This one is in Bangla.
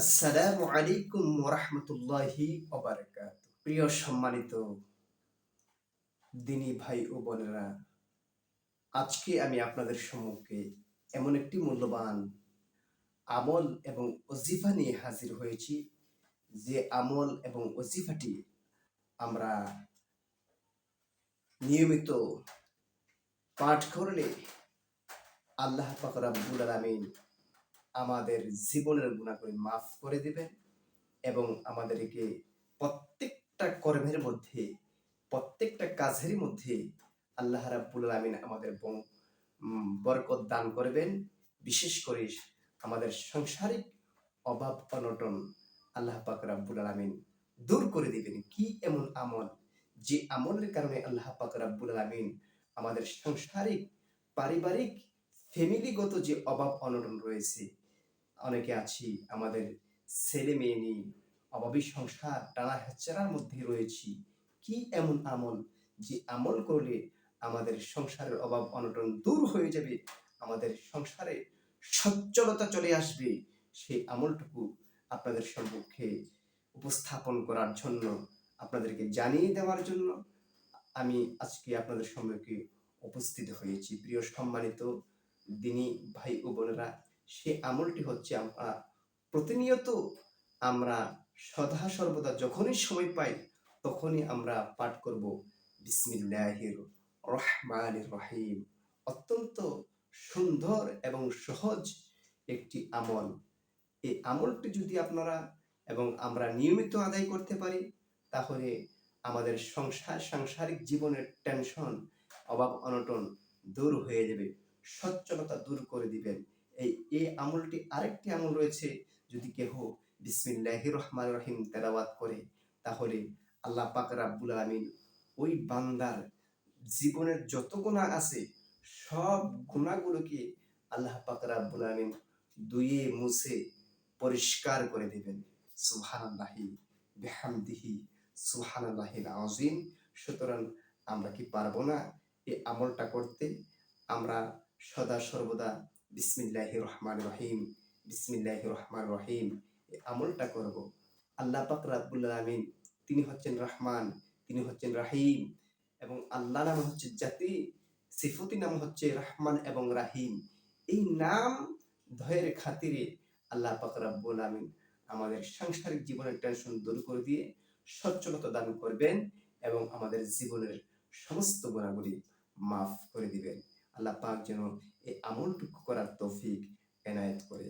আসসালামু আলাইকুম ওরহমতুল্লাহি প্রিয় সম্মানিত দিনী ভাই ও বোনেরা, আজকে আমি আপনাদের সম্মুখে এমন একটি মূল্যবান আমল এবং অজিফা নিয়ে হাজির হয়েছি, যে আমল এবং অজিফাটি আমরা নিয়মিত পাঠ করলে আল্লাহ পাক রাব্বুল আলামিন আমাদের জীবনের গুণাগুলি মাফ করে দিবেন এবং আমাদেরকে প্রত্যেকটা কর্মের মধ্যে, প্রত্যেকটা কাজের মধ্যে আল্লাহ রাব্বুল আলামিন আমাদের বরকত দান করবেন। বিশেষ করে আমাদের সাংসারিক অভাব অনটন আল্লাহ পাক রাব্বুল আলামিন দূর করে দিবেন। কি এমন আমল? যে আমলের কারণে আল্লাহ পাক রাব্বুল আলামিন আমাদের সাংসারিক, পারিবারিক ফ্যামিলিগত যে অভাব অনটন রয়েছে অনেকে আছি, আমাদের ছেলে মেয়ে নেই অভাবী সংসার টানা হেচ্চারার মধ্যে রয়েছি। কি এমন আমল যে আমল করলে আমাদের সংসারের অভাব অনটন দূর হয়ে যাবে, আমাদের সংসারে সচ্ছলতা চলে আসবে? সেই আমলটুকু আপনাদের সম্মুখে উপস্থাপন করার জন্য, আপনাদেরকে জানিয়ে দেওয়ার জন্য আমি আজকে আপনাদের সম্মুখে উপস্থিত হয়েছি। প্রিয় সম্মানিত দিনী ভাই ও বোনেরা সে আমলটি হচ্ছে আমরা প্রতিনিয়ত আমরা সদা সর্বদা যখনই সময় পাই তখনই আমরা পাঠ করব বিসমিল্লাহির রহমানির রহিম। অত্যন্ত সুন্দর এবং সহজ একটি আমল। এই আমলটি যদি আপনারা এবং আমরা নিয়মিত আদায় করতে পারি, তাহলে আমাদের সংসার, সাংসারিক জীবনের টেনশন অভাব অনটন দূর হয়ে যাবে সচ্ছলতা দূর করে দিবেন। এই এই আমলটি আরেকটি আমল রয়েছে। যদি কেহ বিসমিল্লাহ রহমান রহিম তেলাওয়াত করে, তাহলে আল্লাহ পাক রাব্বুল আলামিন ওই বান্দার জীবনের যত গুণা আছে, সব গুণাগুলোকে আল্লাহ পাক রাব্বুল আলামিন দুয়ে মুছে পরিষ্কার করে দিবেন। সুবহানাল্লাহি বিহামদিহি, সুবহানাল্লাহিল আযীম। সুতরাং আমরা কি পারব না এই আমলটা করতে? আমরা সদা সর্বদা বিসমিল্লাহ রহমান রহিম বিসমিল্লাহ রহমান রহিম আমলটা করব। আল্লাহ পাক রাব্বুল আলামিন, তিনি হচ্ছেন রহমান, তিনি হচ্ছেন রাহিম, এবং আল্লাহ নাম হচ্ছে জাতি, সিফতি নাম হচ্ছে রহমান এবং রাহিম। এই নাম ধয়ের খাতিরে আল্লাহ পাক রাব্বুল আলামিন আমাদের সাংসারিক জীবনের টেনশন দূর করে দিয়ে সচ্ছলতা দান করবেন এবং আমাদের জীবনের সমস্ত গুণাগুলি মাফ করে দিবেন। আল্লাহ পাক যেন এই আমলটুকু করার তৌফিক এনায়েত করে